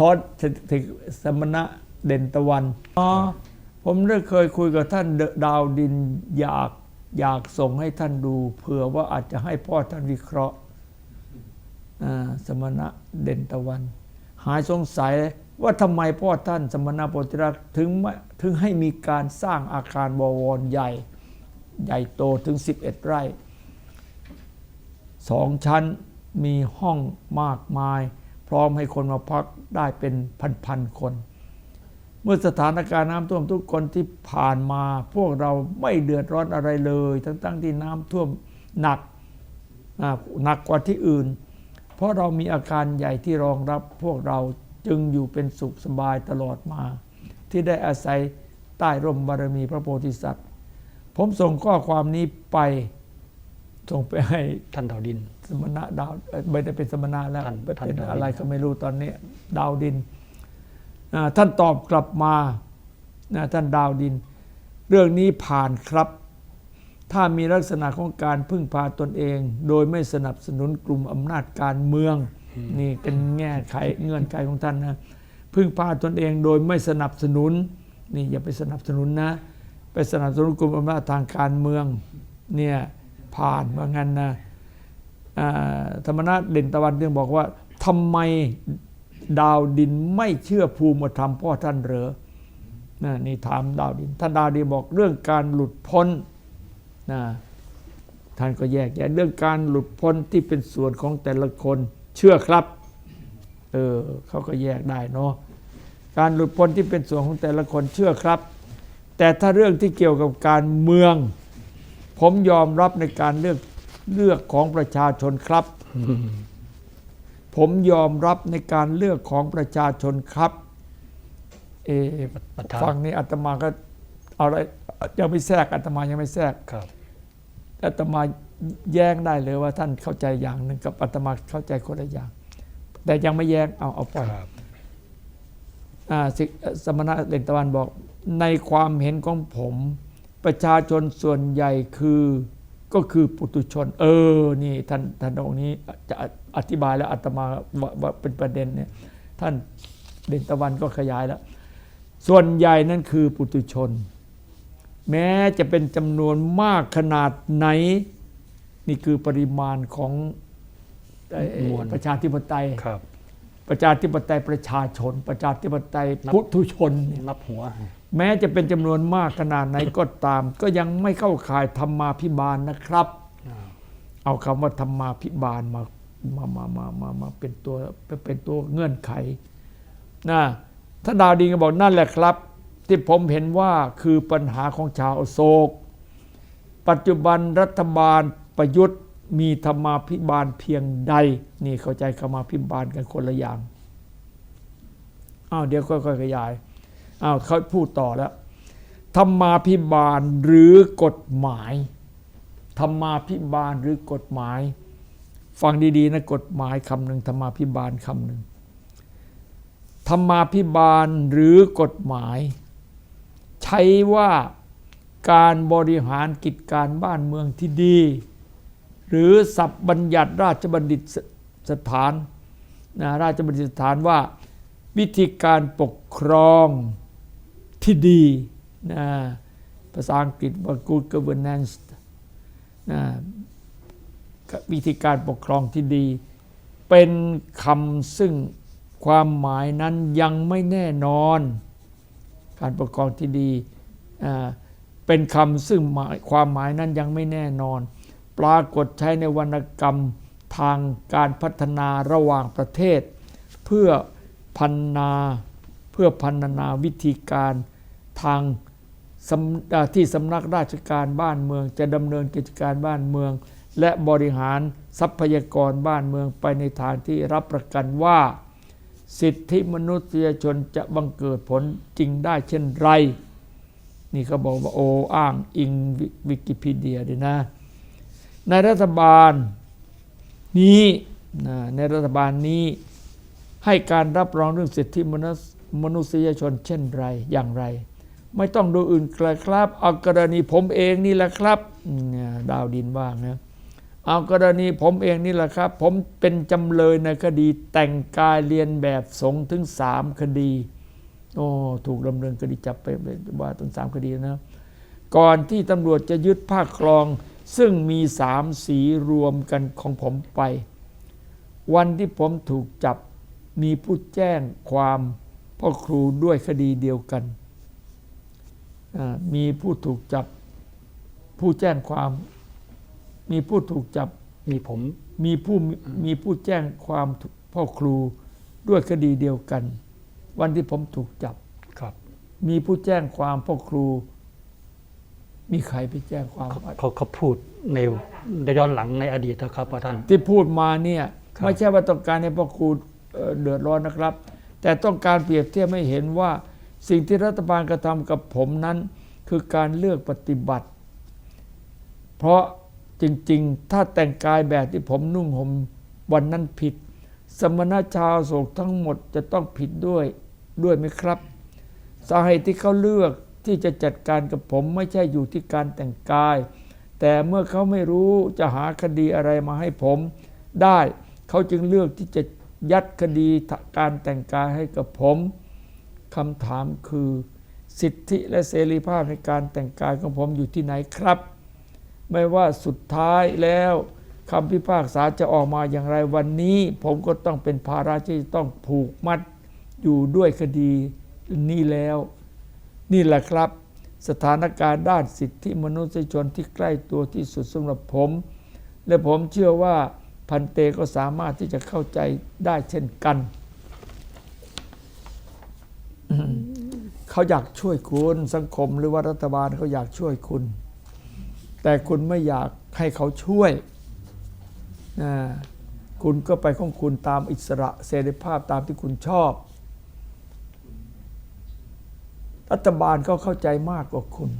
ทศถึงสมณะเด่นตะวันอ๋อผมได้เคยคุยกับท่านดาวดินอยากอยากส่งให้ท่านดูเผื่อว่าอาจจะให้พ่อท่านวิเคราะห์อ่าสมณะเด่นตะวัน หายสงสัยว่าทำไมพ่อท่านสมณะโพธิรักษ์ถึงไม่ถึงให้มีการสร้างอาคารบวรใหญ่ ใหญ่โตถึง 11 ไร่สองชั้นมีห้องมากมาย พร้อมให้คนมาพักได้เป็นพันๆคน เมื่อสถานการณ์น้ำท่วมทุกคนที่ผ่านมา พวกเราไม่เดือดร้อนอะไรเลย ทั้งๆที่น้ำท่วมหนักหนักกว่าที่อื่น เพราะเรามีอาคารใหญ่ที่รองรับพวกเราจึงอยู่เป็นสุขสบายตลอดมา ที่ได้อาศัยใต้ร่มบารมีพระโพธิสัตว์ ผมส่งข้อความนี้ไป ส่งไปให้ท่านดาวดิน สมณะดาวเอ่อไม่ได้เป็นสมณะแล้วท่านเป็นท่านดาวดินอะไรก็ไม่รู้ตอนนี้ดาวดินอ่าท่านตอบกลับมานะท่านดาวดิน เรื่องนี้ผ่านครับ ถ้ามีลักษณะของการพึ่งพาตนเอง โดยไม่สนับสนุนกลุ่มอำนาจการเมือง นี่เป็นแง่ไขเงื่อนไขของท่านนะพึ่งพาตนเองโดยไม่สนับสนุนนี่อย่าไปสนับสนุนนะ ไปสนับสนุนกลุ่มอำนาจทางการเมืองเนี่ย ผ่านว่างั้นนะธรรมนัฐเด่นตะวันจึงบอกว่าทำไมดาวดินไม่เชื่อภูมิธรรมพ่อท่านเหรอนะนี่ถามดาวดิน ท่านดาวดินบอกเรื่องการหลุดพ้นนะท่านก็แยกแยะเรื่องการหลุดพ้นที่เป็นส่วนของแต่ละคนเชื่อครับ เออเขาก็แยกได้เนาะการหลุดพ้นที่เป็นส่วนของแต่ละคนเชื่อครับ แต่ถ้าเรื่องที่เกี่ยวกับการเมือง ผมยอมรับในการเลือกเลือกของประชาชนครับ ผมยอมรับในการเลือกของประชาชนครับ เออประธานฟังนี้อาตมาก็เอาอะไรยังไม่แทรกอาตมายังไม่แทรกครับอาตมาแย้งได้เลยว่าท่านเข้าใจอย่างหนึ่งกับอาตมาเข้าใจคนละอย่าง แต่ยังไม่แย้งเอาเอาปล่อยครับอ่าสิสมณะเด่นตะวันบอกในความเห็นของผม ประชาชนส่วนใหญ่คือก็คือปุตุชน เออ นี่ท่านท่านองค์นี้จะอธิบายแล้วอาตมาว่าว่าเป็นประเด็นเนี่ยท่านเด่นตะวันก็ขยายแล้ว ส่วนใหญ่นั่นคือปุตุชน แม้จะเป็นจำนวนมากขนาดไหน นี่คือปริมาณของเอ่อมวลประชาธิปไตยครับ ประชาธิปไตยประชาชน ประชาธิปไตยพุทุชนเนี่ยนับหัว แม้จะเป็นจำนวนมากขนาดไหนก็ตาม ก็ยังไม่เข้าข่ายธรรมาพิบาลนะครับ เอาคำว่าธรรมาพิบาลมามามามามามาเป็นตัวเป็นตัวเงื่อนไขนะท่านดาวดินก็บอกนั่นแหละครับ ที่ผมเห็นว่าคือปัญหาของชาวอโศก ปัจจุบันรัฐบาลประยุทธ์ มีธรรมาพิบาลเพียงใด นี่เข้าใจธรรมาพิบาลกันคนละอย่างอ้าวเดี๋ยวค่อยๆขยายอ้าวเขาพูดต่อแล้วธรรมาพิบาลหรือกฎหมายธรรมาพิบาลหรือกฎหมาย ฟังดีๆนะกฎหมายคำหนึ่งธรรมาพิบาลคำหนึ่งธรรมาพิบาลหรือกฎหมาย ใช้ว่าการบริหารกิจการบ้านเมืองที่ดี หรือสับบัญญัติราชบัณฑิตสถานนะราชบัณฑิตสถานว่าวิธีการปกครองที่ดีนะภาษาอังกฤษว่า good governance นะวิธีการปกครองที่ดี เป็นคำซึ่งความหมายนั้นยังไม่แน่นอน การปกครองที่ดี เป็นคำซึ่งความหมายนั้นยังไม่แน่นอน ปรากฏใช้ในวรรณกรรมทางการพัฒนาระหว่างประเทศ เพื่อพันนาเพื่อพันนาวิธีการทางที่สำนักราชการบ้านเมือง จะดำเนินกิจการบ้านเมือง และบริหารทรัพยากรบ้านเมืองไปในทางที่รับประกันว่า สิทธิมนุษยชนจะบังเกิดผลจริงได้เช่นไร นี่เขาบอกว่าโออ้างอิงวิกิพีเดียด้วยนะ ในรัฐบาลนี้ในรัฐบาลนี้ให้การรับรองเรื่องสิทธิมนุษยมนุษยชนเช่นไรอย่างไร ไม่ต้องดูอื่นไกลครับ เอากรณีผมเองนี่แหละครับ ดาวดินว่างนะเอากรณีผมเองนี่แหละครับ ผมเป็นจำเลยในคดีแต่งกายเรียนแบบสงถึงสามคดี โอ้ถูกดำเนินคดีจับไปว่าถึงสามคดีนะ ก่อนที่ตำรวจจะยึดภาคครอง ซึ่งมีสามสีรวมกันของผมไป วันที่ผมถูกจับมีผู้แจ้งความพ่อครูด้วยคดีเดียวกันอ่ามีผู้ถูกจับ ผู้แจ้งความ มีผู้ถูกจับ มีผม มีผู้มีผู้แจ้งความพ่อครูด้วยคดีเดียวกัน วันที่ผมถูกจับ ครับ มีผู้แจ้งความพ่อครู มีใครไปแจ้งความเขาเขาเขาพูดในในย้อนหลังในอดีตนะครับว่าท่าน ที่พูดมาเนี่ยครับไม่ใช่ว่าต้องการให้พ่อครูเอ่อเดือดร้อนนะครับ แต่ต้องการเปรียบเทียบให้เห็นว่าสิ่งที่รัฐบาลกระทำกับผมนั้น คือการเลือกปฏิบัติ เพราะจริงๆ ถ้าแต่งกายแบบที่ผมนุ่งห่มวันนั้นผิด สมณชาวโศกทั้งหมดจะต้องผิดด้วยด้วยไหมครับ สาเหตุที่เขาเลือก ที่จะจัดการกับผมไม่ใช่อยู่ที่การแต่งกาย แต่เมื่อเขาไม่รู้จะหาคดีอะไรมาให้ผม ได้เขาจึงเลือกที่จะยัดคดีการแต่งกายให้กับผมคำถามคือ สิทธิและเสรีภาพในการแต่งกายของผมอยู่ที่ไหนครับ ไม่ว่าสุดท้ายแล้วคำพิพากษาจะออกมาอย่างไรวันนี้ ผมก็ต้องเป็นภาระที่ต้องผูกมัดอยู่ด้วยคดีนี้แล้ว นี่แหละครับ สถานการณ์ด้านสิทธิมนุษยชนที่ใกล้ตัวที่สุดสำหรับผม และผมเชื่อว่าพันเตก็สามารถที่จะเข้าใจได้เช่นกัน เขาอยากช่วยคุณสังคมหรือว่ารัฐบาลเขาอยากช่วยคุณ แต่คุณไม่อยากให้เขาช่วยนะคุณก็ไปของคุณตามอิสระเสรีภาพตามที่คุณชอบ รัฐบาลเขาเข้าใจมากกว่าคุณ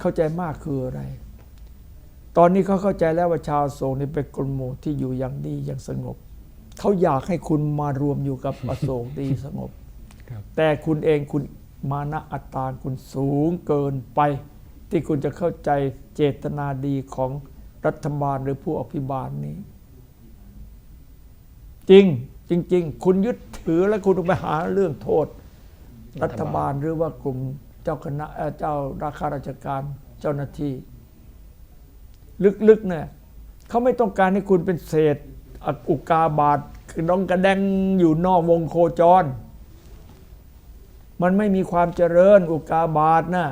เข้าใจมากคืออะไร ตอนนี้เขาเข้าใจแล้วว่าชาวโศกนี่เป็นกลุ่มหมู่ที่อยู่อย่างดีอย่างสงบ เขาอยากให้คุณมารวมอยู่กับอโศกดีสงบครับแต่คุณเองคุณมานะอัตตาคุณสูงเกินไป ที่คุณจะเข้าใจเจตนาดีของรัฐบาลหรือผู้อภิบาลนี้ จริงจริง ๆ คุณยึดถือและคุณไปหาเรื่องโทษ รัฐบาลหรือว่ากลุ่มเจ้าคณะเอ่อเจ้าราชาราชการเจ้าหน้าที่ ลึกๆเนี่ยเขาไม่ต้องการให้คุณเป็นเศษอุกาบาตคือน้องกระแดงอยู่นอกวงโคจร มันไม่มีความเจริญอุกาบาตนะ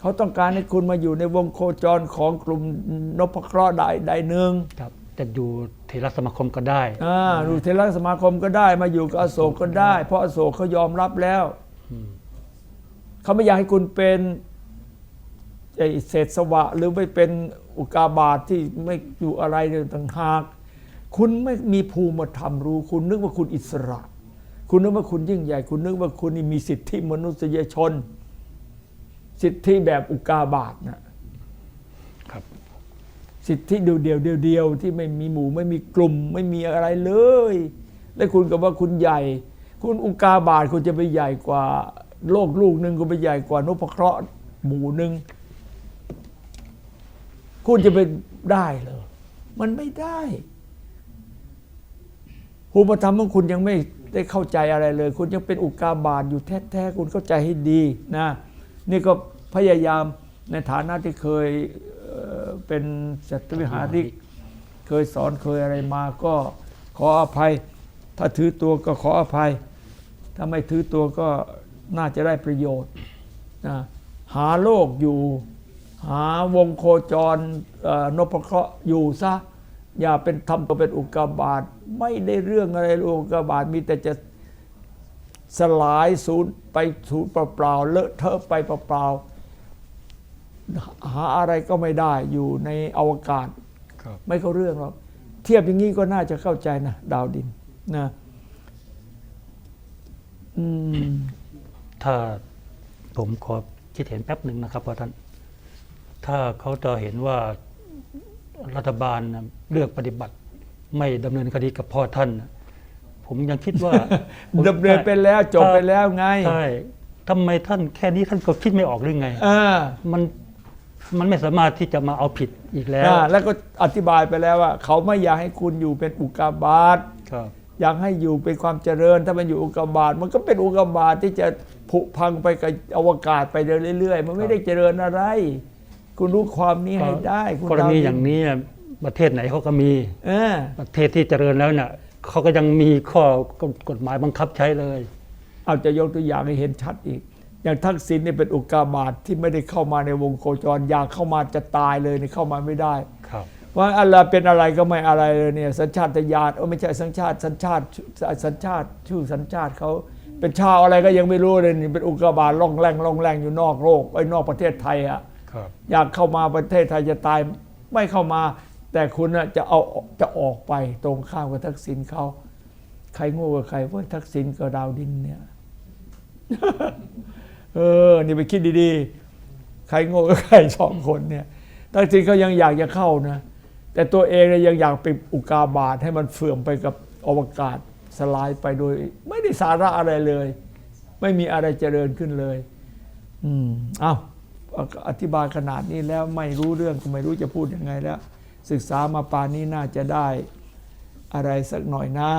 เขาต้องการให้คุณมาอยู่ในวงโคจรของกลุ่มนพเคราะห์ใดใดหนึ่งครับ จะอยู่เทรสมาคมก็ได้อ่าอยู่เทระสมาคมก็ได้ มาอยู่กับอโศกก็ได้ เพราะอโศกเขายอมรับแล้วเขาไม่อยากให้คุณเป็นไอ้เศษสวะ หรือไม่เป็นอุกาบาตที่ไม่อยู่อะไรเลยต่างหาก คุณไม่มีภูมิธรรมรู้ คุณนึกว่าคุณอิสระ คุณนึกว่าคุณยิ่งใหญ่ คุณนึกว่าคุณนี่มีสิทธิมนุษยชน สิทธิแบบอุกาบาตนะครับ สิทธิเดียวเดียวเดียวเดียวที่ไม่มีหมู่ไม่มีกลุ่มไม่มีอะไรเลย และคุณกับว่าคุณใหญ่ คุณอุกาบาตคุณจะไปใหญ่กว่า โลกลูกหนึ่งคุณไปใหญ่กว่านพเคราะห์หมู่หนึ่งคุณจะไปได้เหรอมันไม่ได้ภูมิธรรมของคุณยังไม่ได้เข้าใจอะไรเลย คุณยังเป็นอุกาบาตอยู่แท้ๆคุณเข้าใจให้ดีนะนี่ก็พยายามในฐานะที่เคย เป็นสัตวิหาริก เคยสอนเคยอะไรมาก็ขออภัย ถ้าถือตัวก็ขออภัย ถ้าไม่ถือตัวก็น่าจะได้ประโยชน์นะหาโลกอยู่ หาวงโคจรนพเคราะห์อยู่ซะอย่าเป็นทำตัวเป็นอุกกาบาตไม่ได้เรื่องอะไรอุกกาบาตมีแต่จะสลายสูญไปสูญเปล่าๆเลอะเทอะไปเปล่าๆ หาอะไรก็ไม่ได้อยู่ในอวกาศครับไม่เข้าเรื่องหรอกเทียบอย่างนี้ก็น่าจะเข้าใจนะดาวดินนะอืมถ้าผมขอคิดเห็นแป๊บหนึ่งนะครับว่าท่าน ถ้าเขาจะเห็นว่ารัฐบาลน่ะเลือกปฏิบัติ ไม่ดำเนินคดีกับพ่อท่านน่ะผมยังคิดว่าดำเนินไปแล้วจบไปแล้วไงใช่ทำไมท่านแค่นี้ท่านก็คิดไม่ออกหรือไงอ่ามัน มันไม่สามารถที่จะมาเอาผิดอีกแล้วอ่าแล้วก็อธิบายไปแล้วว่า เขาไม่อยากให้คุณอยู่เป็นอุกกาบาตครับ อยากให้อยู่เป็นความเจริญ ถ้ามันอยู่อุกกาบาตมันก็เป็นอุกกาบาตที่จะผุพังไปกับอวกาศไปเรื่อยๆ มันไม่ได้เจริญอะไร คุณรู้ความนี้ให้ได้คุณกรณีดวอย่างนี้เนี่ยประเทศไหนเขาก็มีเออประเทศที่เจริญแล้วเนี่ยเขาก็ยังมีข้อกฎหมายบังคับใช้เลย เอาจะยกตัวอย่างให้เห็นชัดอีก อย่างทักษิณเนี่ยเป็นอุกกาบาตที่ไม่ได้เข้ามาในวงโคจรอยากเข้ามาจะตายเลยเนี่ยเข้ามาไม่ได้ครับว่าอะไรเป็นอะไรก็ไม่อะไรเลยเนี่ยสัญชาตญาณเออไม่ใช่สัญชาติสัญชาติสัญชาติชื่อสัญชาติเขาเป็นชาวอะไรก็ยังไม่รู้เลยนี่เป็นอุกกาบาตล่องแรงล่องแรงอยู่นอกโลกไอ้ยนอกประเทศไทยอะครับอยากเข้ามาประเทศไทยจะตายไม่เข้ามา แต่คุณน่ะจะเอาจะออกไปตรงข้ามกับทักษิณเขาใครโง่กับใครเพราะทักษิณกับดาวดินเนี่ย เออ นี่ไปคิดดีๆ ใครโง่กับใครสองคนเนี่ยทักษิณเขายังอยากจะเข้านะ แต่ตัวเองเนี่ยยังอยากไปอุกาบาตให้มันเฟื่องไปกับอวกาศสลายไปโดย ไม่ได้สาระอะไรเลย ไม่มีอะไรเจริญขึ้นเลย อืมเอาอธิบายขนาดนี้แล้วไม่รู้เรื่องก็ไม่รู้จะพูดยังไงแล้ว ศึกษามาปานนี้น่าจะได้อะไรสักหน่อยนะ